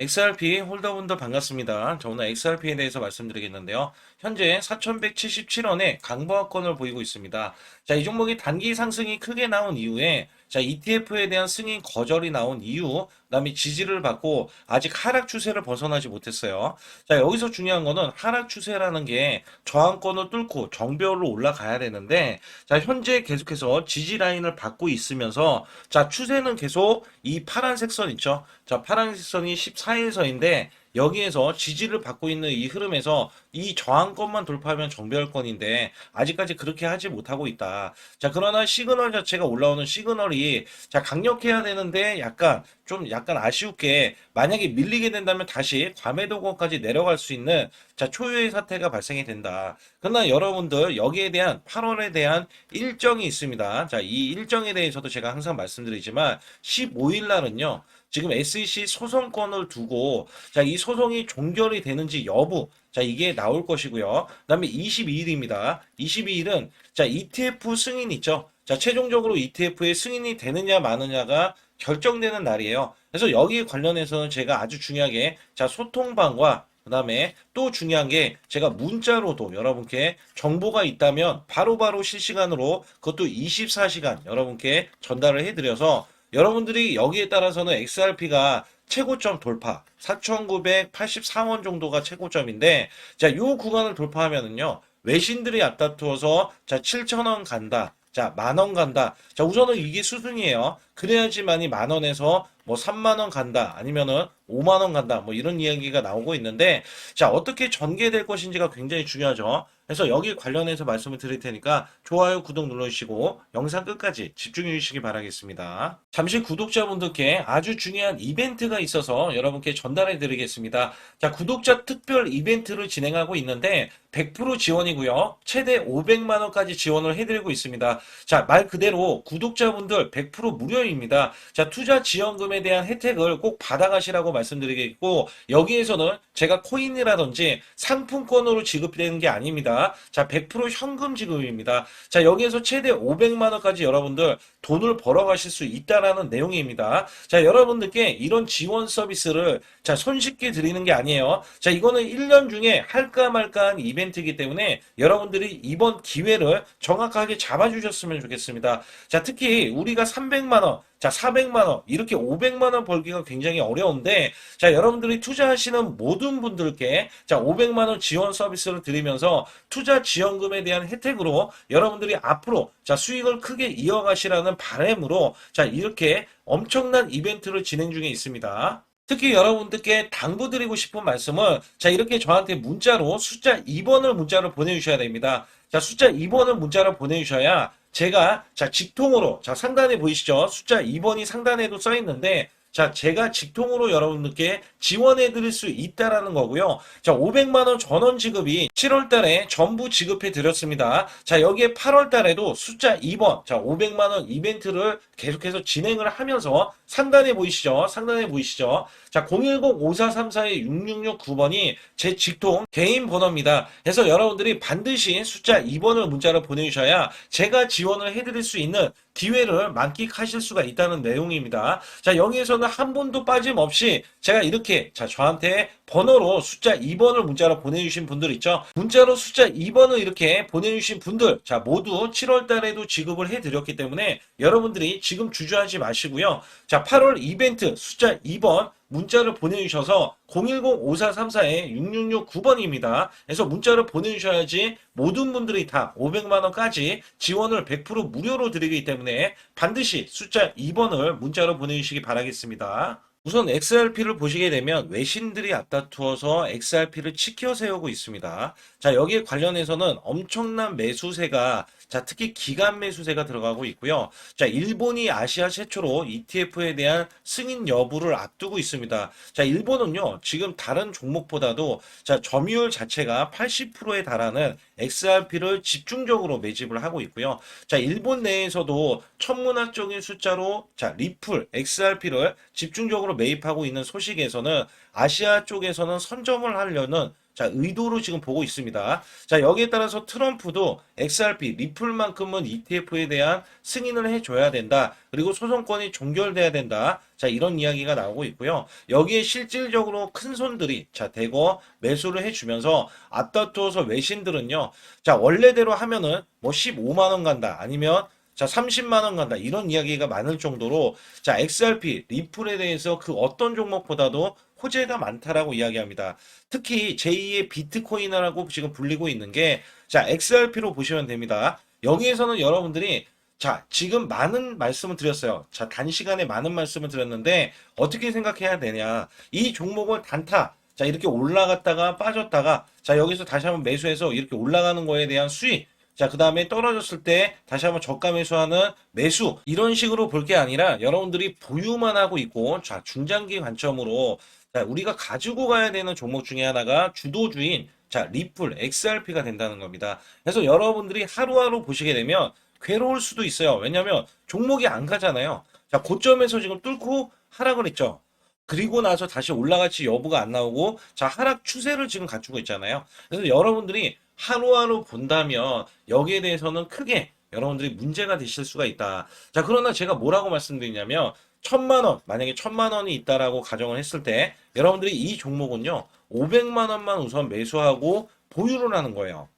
XRP 홀더분들 반갑습니다. 저 오늘 XRP에 대해서 말씀드리겠는데요. 현재 4,177원에 강보합권을 보이고 있습니다. 자, 이 종목이 단기 상승이 크게 나온 이후에 자, ETF에 대한 승인 거절이 나온 이유, 그다음에 지지를 받고 아직 하락 추세를 벗어나지 못했어요. 자, 여기서 중요한 거는 하락 추세라는 게 저항권을 뚫고 정배열로 올라가야 되는데 자, 현재 계속해서 지지 라인을 받고 있으면서 자, 추세는 계속 이 파란색 선 있죠? 자, 파란색 선이 14일 선인데 여기에서 지지를 받고 있는 이 흐름에서 이 저항권만 돌파하면 정배열권인데 아직까지 그렇게 하지 못하고 있다. 자, 그러나 시그널 자체가 올라오는 시그널이 자, 강력해야 되는데 약간 좀 약간 아쉬웠게 만약에 밀리게 된다면 다시 과매도권까지 내려갈 수 있는 자, 초유의 사태가 발생이 된다. 그러나 여러분들 여기에 대한 8월에 대한 일정이 있습니다. 자, 이 일정에 대해서도 제가 항상 말씀드리지만 15일 날은요. 지금 SEC 소송권을 두고 자, 이 소송이 종결이 되는지 여부 자, 이게 나올 것이고요. 그다음에 22일입니다. 22일은 자, ETF 승인 있죠. 자, 최종적으로 ETF의 승인이 되느냐 마느냐가 결정되는 날이에요. 그래서 여기 관련해서는 제가 아주 중요하게 자, 소통방과 그 다음에 또 중요한 게 제가 문자로도 여러분께 정보가 있다면 바로바로 실시간으로 그것도 24시간 여러분께 전달을 해드려서 여러분들이 여기에 따라서는 XRP가 최고점 돌파 4,984원 정도가 최고점인데 자, 요 구간을 돌파하면은요. 외신들이 앞다투어서 자, 7,000원 간다. 자, 만원 간다. 자, 우선은 이게 수순이에요. 그래야지만이 만 원에서 뭐 3만 원 간다. 아니면은 5만 원 간다. 뭐 이런 이야기가 나오고 있는데 자, 어떻게 전개될 것인지가 굉장히 중요하죠. 그래서 여기 관련해서 말씀을 드릴 테니까 좋아요, 구독 눌러주시고 영상 끝까지 집중해 주시기 바라겠습니다. 잠시 구독자분들께 아주 중요한 이벤트가 있어서 여러분께 전달해 드리겠습니다. 자, 구독자 특별 이벤트를 진행하고 있는데 100% 지원이고요. 최대 500만 원까지 지원을 해드리고 있습니다. 자, 말 그대로 구독자분들 100% 무료입니다. 자, 투자 지원금에 대한 혜택을 꼭 받아가시라고 말씀드리겠고 여기에서는 제가 코인이라든지 상품권으로 지급되는 게 아닙니다. 자, 100% 현금 지급입니다. 자, 여기에서 최대 500만 원까지 여러분들 돈을 벌어 가실 수 있다라는 내용입니다. 자, 여러분들께 이런 지원 서비스를 자, 손쉽게 드리는 게 아니에요. 자, 이거는 1년 중에 할까 말까한 이벤트이기 때문에 여러분들이 이번 기회를 정확하게 잡아 주셨으면 좋겠습니다. 자, 특히 우리가 300만 원, 자, 400만 원, 이렇게 500만 원 벌기가 굉장히 어려운데, 자, 여러분들이 투자하시는 모든 분들께, 자, 500만 원 지원 서비스를 드리면서 투자 지원금에 대한 혜택으로 여러분들이 앞으로, 자, 수익을 크게 이어가시라는 바람으로, 자, 이렇게 엄청난 이벤트를 진행 중에 있습니다. 특히 여러분들께 당부드리고 싶은 말씀은 자 이렇게 저한테 문자로 숫자 2번을 문자로 보내주셔야 됩니다. 자 숫자 2번을 문자로 보내주셔야 제가 자 직통으로 자 상단에 보이시죠? 숫자 2번이 상단에도 써 있는데 자 제가 직통으로 여러분들께 지원해 드릴 수 있다라는 거고요. 자 500만 원 전원 지급이 7월 달에 전부 지급해 드렸습니다. 자 여기에 8월 달에도 숫자 2번 자 500만 원 이벤트를 계속해서 진행을 하면서 상단에 보이시죠? 상단에 보이시죠? 자 010-5434-6669번이 제 직통 개인 번호입니다. 그래서 여러분들이 반드시 숫자 2번을 문자로 보내주셔야 제가 지원을 해드릴 수 있는 기회를 만끽하실 수가 있다는 내용입니다. 자, 여기에서는 한 분도 빠짐없이 제가 이렇게 자, 저한테 번호로 숫자 2번을 문자로 보내주신 분들 있죠? 문자로 숫자 2번을 이렇게 보내주신 분들, 자, 모두 7월 달에도 지급을 해드렸기 때문에 여러분들이 지금 주저하지 마시고요. 자, 8월 이벤트 숫자 2번 문자를 보내주셔서 010-5434-6669번입니다. 그래서 문자를 보내주셔야지 모든 분들이 다 500만원까지 지원을 100% 무료로 드리기 때문에 반드시 숫자 2번을 문자로 보내주시기 바라겠습니다. 우선 XRP를 보시게 되면 외신들이 앞다투어서 XRP를 치켜 세우고 있습니다. 자, 여기에 관련해서는 엄청난 매수세가 자, 특히 기간 매수세가 들어가고 있고요. 자, 일본이 아시아 최초로 ETF에 대한 승인 여부를 앞두고 있습니다. 자, 일본은요, 지금 다른 종목보다도 자, 점유율 자체가 80%에 달하는 XRP를 집중적으로 매집을 하고 있고요. 자, 일본 내에서도 천문학적인 숫자로 자, 리플, XRP를 집중적으로 매입하고 있는 소식에서는 아시아 쪽에서는 선점을 하려는 자, 의도로 지금 보고 있습니다. 자, 여기에 따라서 트럼프도 XRP, 리플만큼은 ETF에 대한 승인을 해줘야 된다. 그리고 소송권이 종결돼야 된다. 자, 이런 이야기가 나오고 있고요. 여기에 실질적으로 큰 손들이, 자, 대거 매수를 해주면서 앞다투어서 외신들은요, 자, 원래대로 하면은 뭐 15만원 간다. 아니면 자, 30만 원 간다. 이런 이야기가 많을 정도로 자, XRP, 리플에 대해서 그 어떤 종목보다도 호재가 많다라고 이야기합니다. 특히 제2의 비트코인이라고 지금 불리고 있는 게 자, XRP로 보시면 됩니다. 여기에서는 여러분들이 자, 지금 많은 말씀을 드렸어요. 자, 단시간에 많은 말씀을 드렸는데 어떻게 생각해야 되냐? 이 종목을 단타 자, 이렇게 올라갔다가 빠졌다가 자, 여기서 다시 한번 매수해서 이렇게 올라가는 거에 대한 수익 자, 그 다음에 떨어졌을 때 다시 한번 저가 매수하는 매수. 이런 식으로 볼 게 아니라 여러분들이 보유만 하고 있고, 자, 중장기 관점으로 자, 우리가 가지고 가야 되는 종목 중에 하나가 주도주인, 자, 리플, XRP가 된다는 겁니다. 그래서 여러분들이 하루하루 보시게 되면 괴로울 수도 있어요. 왜냐면 종목이 안 가잖아요. 자, 고점에서 지금 뚫고 하락을 했죠. 그리고 나서 다시 올라갈지 여부가 안 나오고, 자, 하락 추세를 지금 갖추고 있잖아요. 그래서 여러분들이 하루하루 본다면 여기에 대해서는 크게 여러분들이 문제가 되실 수가 있다. 자, 그러나 제가 뭐라고 말씀드리냐면 천만 원, 만약에 천만 원이 있다라고 가정을 했을 때 여러분들이 이 종목은요, 500만 원만 우선 매수하고 보유를 하는 거예요.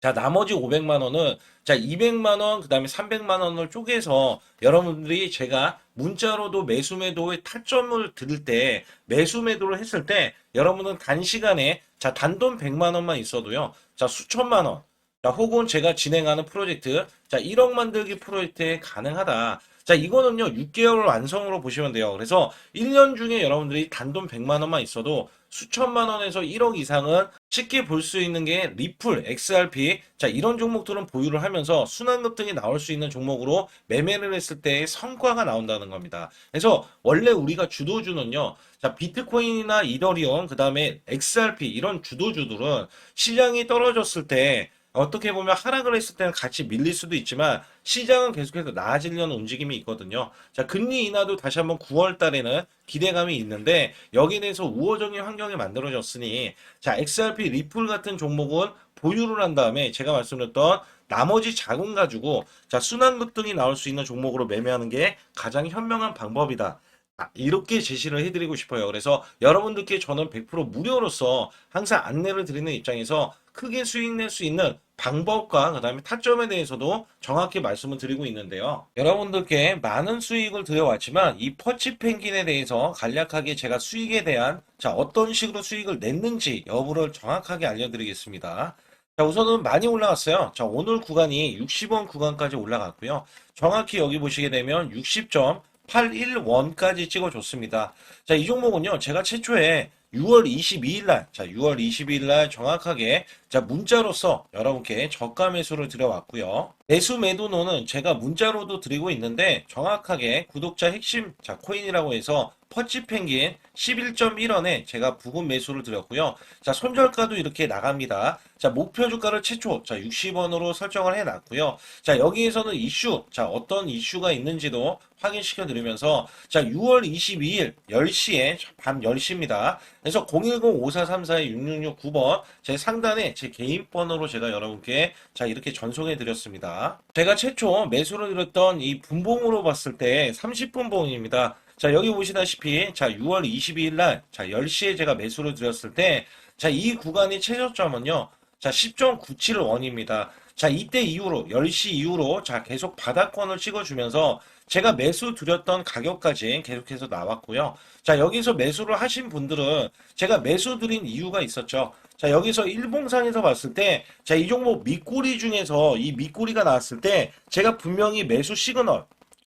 자, 나머지 500만 원은 자, 200만 원, 그다음에 300만 원을 쪼개서 여러분들이 제가 문자로도 매수 매도의 타점을 드릴 때 매수 매도를 했을 때 여러분은 단시간에 자, 단돈 100만 원만 있어도요. 자, 수천만 원. 자, 혹은 제가 진행하는 프로젝트 자, 1억 만들기 프로젝트에 가능하다. 자, 이거는요, 6개월 완성으로 보시면 돼요. 그래서 1년 중에 여러분들이 단돈 100만 원만 있어도 수천만 원에서 1억 이상은 쉽게 볼 수 있는 게 리플, XRP, 자, 이런 종목들은 보유를 하면서 순환급 등이 나올 수 있는 종목으로 매매를 했을 때 성과가 나온다는 겁니다. 그래서 원래 우리가 주도주는요, 자, 비트코인이나 이더리움, 그 다음에 XRP, 이런 주도주들은 시장이 떨어졌을 때 어떻게 보면 하락을 했을 때는 같이 밀릴 수도 있지만 시장은 계속해서 나아지려는 움직임이 있거든요. 자, 금리 인하도 다시 한번 9월 달에는 기대감이 있는데 여기에 대해서 우호적인 환경이 만들어졌으니 자, XRP 리플 같은 종목은 보유를 한 다음에 제가 말씀드렸던 나머지 자금 가지고 자, 순환급 등이 나올 수 있는 종목으로 매매하는 게 가장 현명한 방법이다. 아, 이렇게 제시를 해드리고 싶어요. 그래서 여러분들께 저는 100% 무료로서 항상 안내를 드리는 입장에서 크게 수익 낼 수 있는 방법과 그 다음에 타점에 대해서도 정확히 말씀을 드리고 있는데요. 여러분들께 많은 수익을 드려왔지만 이 퍼치 펭귄에 대해서 간략하게 제가 수익에 대한 자 어떤 식으로 수익을 냈는지 여부를 정확하게 알려드리겠습니다. 자 우선은 많이 올라갔어요. 자 오늘 구간이 60원 구간까지 올라갔고요. 정확히 여기 보시게 되면 60점 81원까지 찍어줬습니다. 자, 이 종목은요, 제가 최초에 6월 22일 날, 자, 6월 22일 날 정확하게, 자, 문자로서 여러분께 저가 매수를 드려왔고요. 매수 매도노는 제가 문자로도 드리고 있는데, 정확하게 구독자 핵심, 자, 코인이라고 해서 퍼치 펭귄 11.1원에 제가 부분 매수를 드렸고요. 자, 손절가도 이렇게 나갑니다. 자, 목표 주가를 최초, 자, 60원으로 설정을 해 놨고요. 자, 여기에서는 이슈, 자, 어떤 이슈가 있는지도 확인시켜 드리면서, 자, 6월 22일 10시에, 밤 10시입니다. 그래서 010-5434-6669번 제 상단에 제 개인 번호로 제가 여러분께 자, 이렇게 전송해 드렸습니다. 제가 최초 매수를 드렸던 이 분봉으로 봤을 때 30분봉입니다. 자, 여기 보시다시피, 자, 6월 22일 날, 자, 10시에 제가 매수를 드렸을 때, 자, 이 구간의 최저점은요, 자, 10.97원입니다. 자, 이때 이후로, 10시 이후로, 자, 계속 바닥권을 찍어주면서, 제가 매수 드렸던 가격까지 계속해서 나왔고요. 자, 여기서 매수를 하신 분들은, 제가 매수 드린 이유가 있었죠. 자, 여기서 일봉상에서 봤을 때, 자, 이 종목 밑꼬리 중에서 이 밑꼬리가 나왔을 때, 제가 분명히 매수 시그널,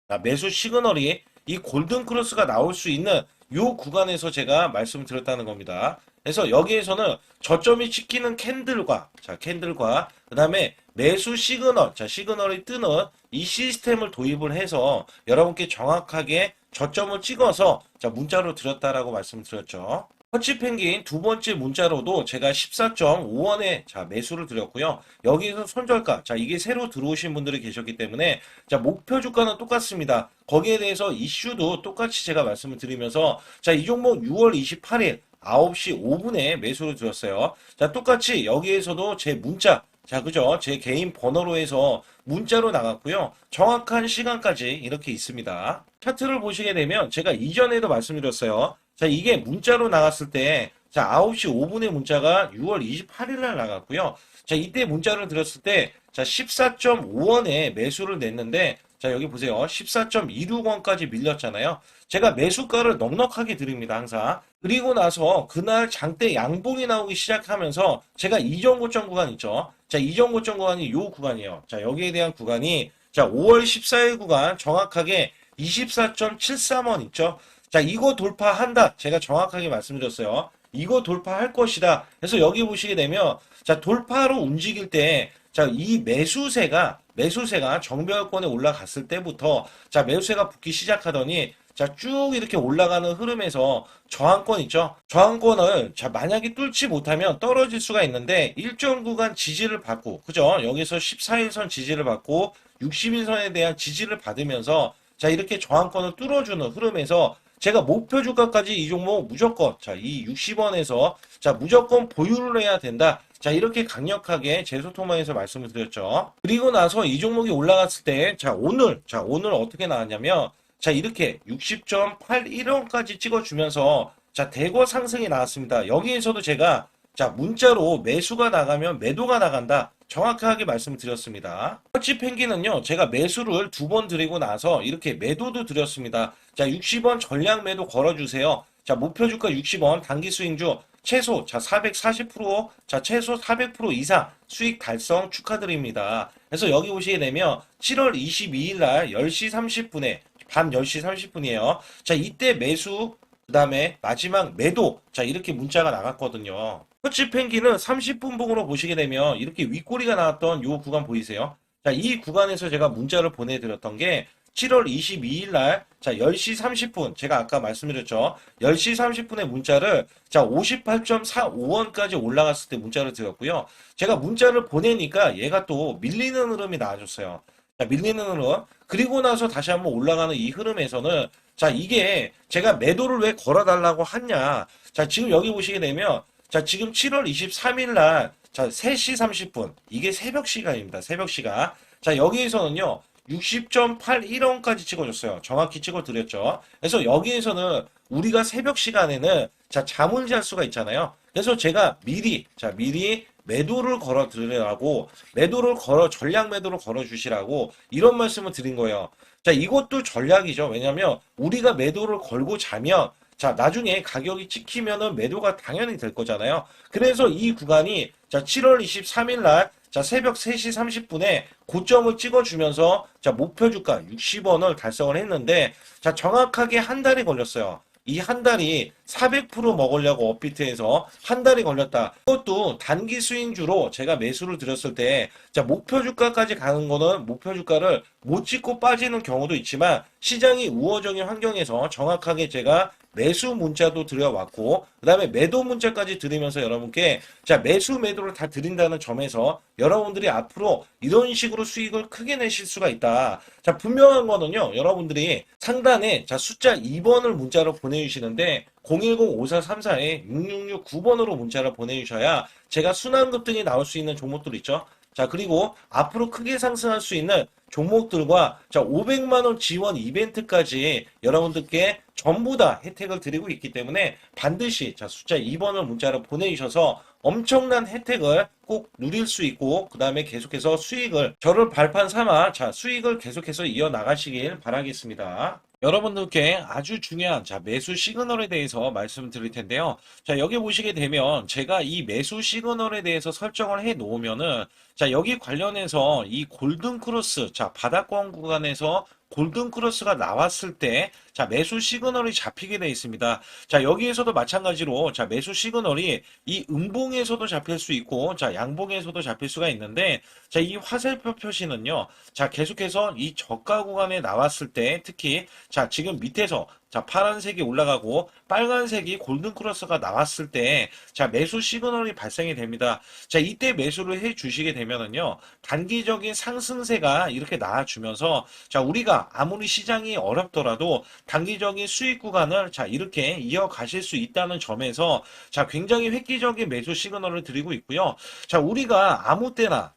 자, 매수 시그널이 이 골든 크로스가 나올 수 있는 요 구간에서 제가 말씀드렸다는 겁니다. 그래서 여기에서는 저점이 찍히는 캔들과 자 캔들과 그 다음에 매수 시그널 자 시그널이 뜨는 이 시스템을 도입을 해서 여러분께 정확하게 저점을 찍어서 자 문자로 드렸다라고 말씀드렸죠. 터치 펭귄 두 번째 문자로도 제가 14.5원에 자 매수를 드렸고요. 여기에서 손절가 자 이게 새로 들어오신 분들이 계셨기 때문에 자 목표 주가는 똑같습니다. 거기에 대해서 이슈도 똑같이 제가 말씀을 드리면서 자 이 종목 6월 28일 9시 5분에 매수를 드렸어요. 자, 똑같이 여기에서도 제 문자, 자, 그죠? 제 개인 번호로 해서 문자로 나갔고요. 정확한 시간까지 이렇게 있습니다. 차트를 보시게 되면 제가 이전에도 말씀드렸어요. 자, 이게 문자로 나갔을 때, 자, 9시 5분에 문자가 6월 28일 날 나갔고요. 자, 이때 문자를 드렸을 때, 자, 14.5원에 매수를 냈는데, 자, 여기 보세요. 14.26원까지 밀렸잖아요. 제가 매수가를 넉넉하게 드립니다, 항상. 그리고 나서 그날 장대 양봉이 나오기 시작하면서 제가 이전 고점 구간 있죠. 자, 이전 고점 구간이 요 구간이에요. 자, 여기에 대한 구간이 자, 5월 14일 구간 정확하게 24.73원 있죠. 자, 이거 돌파한다. 제가 정확하게 말씀드렸어요. 이거 돌파할 것이다. 그래서 여기 보시게 되면 자, 돌파로 움직일 때 자, 이 매수세가 매수세가 정배열권에 올라갔을 때부터 자, 매수세가 붙기 시작하더니 자, 쭉 이렇게 올라가는 흐름에서 저항권 있죠? 저항권을 자, 만약에 뚫지 못하면 떨어질 수가 있는데 일정 구간 지지를 받고 그죠? 여기서 14일선 지지를 받고 60일선에 대한 지지를 받으면서 자, 이렇게 저항권을 뚫어주는 흐름에서 제가 목표 주가까지 이 종목 무조건 자, 이 60원에서 자, 무조건 보유를 해야 된다. 자, 이렇게 강력하게 제 소통망에서 말씀을 드렸죠. 그리고 나서 이 종목이 올라갔을 때, 자, 오늘, 자, 오늘 어떻게 나왔냐면, 자, 이렇게 60.81원까지 찍어주면서, 자, 대거 상승이 나왔습니다. 여기에서도 제가, 자, 문자로 매수가 나가면 매도가 나간다. 정확하게 말씀을 드렸습니다. 터치 펭귄은요, 제가 매수를 두 번 드리고 나서 이렇게 매도도 드렸습니다. 자, 60원 전량 매도 걸어주세요. 자, 목표 주가 60원, 단기 수익주 최소, 자, 440%, 자, 최소 400% 이상 수익 달성 축하드립니다. 그래서 여기 보시게 되면 7월 22일 날 10시 30분에, 밤 10시 30분이에요. 자, 이때 매수, 그 다음에 마지막 매도, 자, 이렇게 문자가 나갔거든요. 터치 펭귄은 30분 봉으로 보시게 되면 이렇게 윗꼬리가 나왔던 요 구간 보이세요? 자, 이 구간에서 제가 문자를 보내드렸던 게 7월 22일 날, 자, 10시 30분, 제가 아까 말씀드렸죠. 10시 30분에 문자를, 자, 58.45원까지 올라갔을 때 문자를 드렸고요. 제가 문자를 보내니까 얘가 또 밀리는 흐름이 나와줬어요. 자, 밀리는 흐름. 그리고 나서 다시 한번 올라가는 이 흐름에서는, 자, 이게 제가 매도를 왜 걸어달라고 하냐. 자, 지금 여기 보시게 되면, 자, 지금 7월 23일 날, 자, 3시 30분. 이게 새벽 시간입니다. 새벽 시간. 자, 여기에서는요, 60.81원까지 찍어줬어요. 정확히 찍어드렸죠. 그래서 여기에서는 우리가 새벽 시간에는 자, 잠을 잘 수가 있잖아요. 그래서 제가 미리, 자, 미리 매도를 걸어 드리라고, 매도를 걸어, 전략 매도를 걸어 주시라고 이런 말씀을 드린 거예요. 자, 이것도 전략이죠. 왜냐면 우리가 매도를 걸고 자면 자, 나중에 가격이 찍히면은 매도가 당연히 될 거잖아요. 그래서 이 구간이 자, 7월 23일 날 자, 새벽 3시 30분에 고점을 찍어주면서 자, 목표 주가 60원을 달성을 했는데 자, 정확하게 한 달이 걸렸어요. 이 한 달이 400% 먹으려고 업비트에서 한 달이 걸렸다. 그것도 단기 수익주로 제가 매수를 드렸을 때, 자, 목표 주가까지 가는 거는 목표 주가를 못 찍고 빠지는 경우도 있지만 시장이 우호적인 환경에서 정확하게 제가 매수 문자도 드려왔고, 그 다음에 매도 문자까지 드리면서 여러분께, 자, 매수 매도를 다 드린다는 점에서 여러분들이 앞으로 이런 식으로 수익을 크게 내실 수가 있다. 자, 분명한 거는요, 여러분들이 상단에, 자, 숫자 2번을 문자로 보내주시는데, 010-5434-6669번으로 문자를 보내주셔야 제가 순환급 등이 나올 수 있는 종목들 있죠? 자, 그리고 앞으로 크게 상승할 수 있는 종목들과 자, 500만원 지원 이벤트까지 여러분들께 전부 다 혜택을 드리고 있기 때문에 반드시 자, 숫자 2번을 문자로 보내주셔서 엄청난 혜택을 꼭 누릴 수 있고 그 다음에 계속해서 수익을 저를 발판 삼아 자 수익을 계속해서 이어 나가시길 바라겠습니다. 여러분들께 아주 중요한 자 매수 시그널에 대해서 말씀드릴 텐데요. 자 여기 보시게 되면 제가 이 매수 시그널에 대해서 설정을 해 놓으면은 자 여기 관련해서 이 골든 크로스 자 바닥권 구간에서 골든 크로스가 나왔을 때, 자, 매수 시그널이 잡히게 되어 있습니다. 자, 여기에서도 마찬가지로, 자, 매수 시그널이 이 음봉에서도 잡힐 수 있고, 자, 양봉에서도 잡힐 수가 있는데, 자, 이 화살표 표시는요, 자, 계속해서 이 저가 구간에 나왔을 때, 특히, 자, 지금 밑에서 자, 파란색이 올라가고 빨간색이 골든 크로스가 나왔을 때, 자, 매수 시그널이 발생이 됩니다. 자, 이때 매수를 해 주시게 되면은요, 단기적인 상승세가 이렇게 나와 주면서, 자, 우리가 아무리 시장이 어렵더라도 단기적인 수익 구간을 자, 이렇게 이어 가실 수 있다는 점에서, 자, 굉장히 획기적인 매수 시그널을 드리고 있고요. 자, 우리가 아무 때나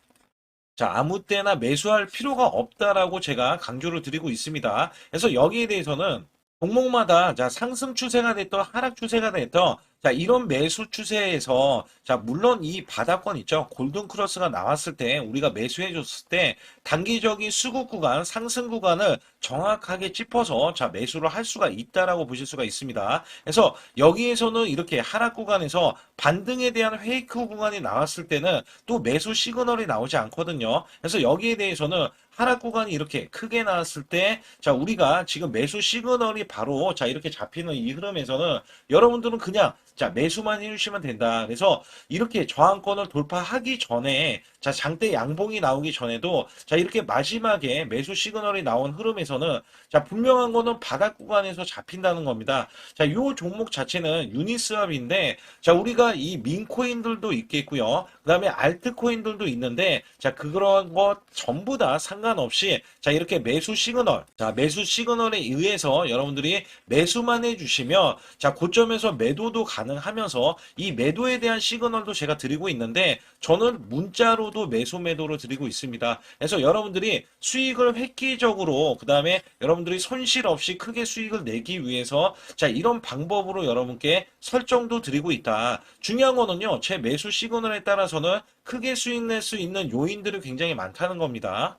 자, 아무 때나 매수할 필요가 없다라고 제가 강조를 드리고 있습니다. 그래서 여기에 대해서는 종목마다 자, 상승 추세가 됐던 하락 추세가 됐던 자, 이런 매수 추세에서 자, 물론 이 바닥권 있죠. 골든 크로스가 나왔을 때 우리가 매수해 줬을 때 단기적인 수급 구간, 상승 구간을 정확하게 짚어서 자, 매수를 할 수가 있다라고 보실 수가 있습니다. 그래서 여기에서는 이렇게 하락 구간에서 반등에 대한 페이크 구간이 나왔을 때는 또 매수 시그널이 나오지 않거든요. 그래서 여기에 대해서는 하락 구간이 이렇게 크게 나왔을 때, 자, 우리가 지금 매수 시그널이 바로, 자, 이렇게 잡히는 이 흐름에서는 여러분들은 그냥, 자, 매수만 해주시면 된다. 그래서 이렇게 저항권을 돌파하기 전에, 자, 장대 양봉이 나오기 전에도, 자, 이렇게 마지막에 매수 시그널이 나온 흐름에서는, 자, 분명한 거는 바닥 구간에서 잡힌다는 겁니다. 자, 요 종목 자체는 유니스왑인데, 자, 우리가 이 민코인들도 있겠고요. 그 다음에 알트코인들도 있는데, 자, 그런 것 전부 다 상관없이, 자, 이렇게 매수 시그널, 자, 매수 시그널에 의해서 여러분들이 매수만 해주시면, 자, 고점에서 매도도 가 능하면서, 이 매도에 대한 시그널도 제가 드리고 있는데, 저는 문자로도 매수 매도를 드리고 있습니다. 그래서 여러분들이 수익을 획기적으로, 그 다음에 여러분들이 손실 없이 크게 수익을 내기 위해서, 자, 이런 방법으로 여러분께 설정도 드리고 있다. 중요한 거는요, 제 매수 시그널에 따라서는 크게 수익 낼 수 있는 요인들이 굉장히 많다는 겁니다.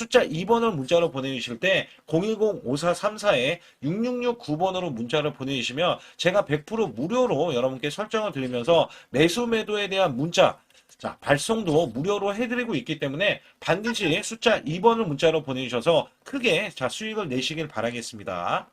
숫자 2번을 문자로 보내주실 때 010-5434에 6669번으로 문자를 보내주시면 제가 100% 무료로 여러분께 설정을 드리면서 매수 매도에 대한 문자 자, 발송도 무료로 해드리고 있기 때문에 반드시 숫자 2번을 문자로 보내주셔서 크게 자, 수익을 내시길 바라겠습니다.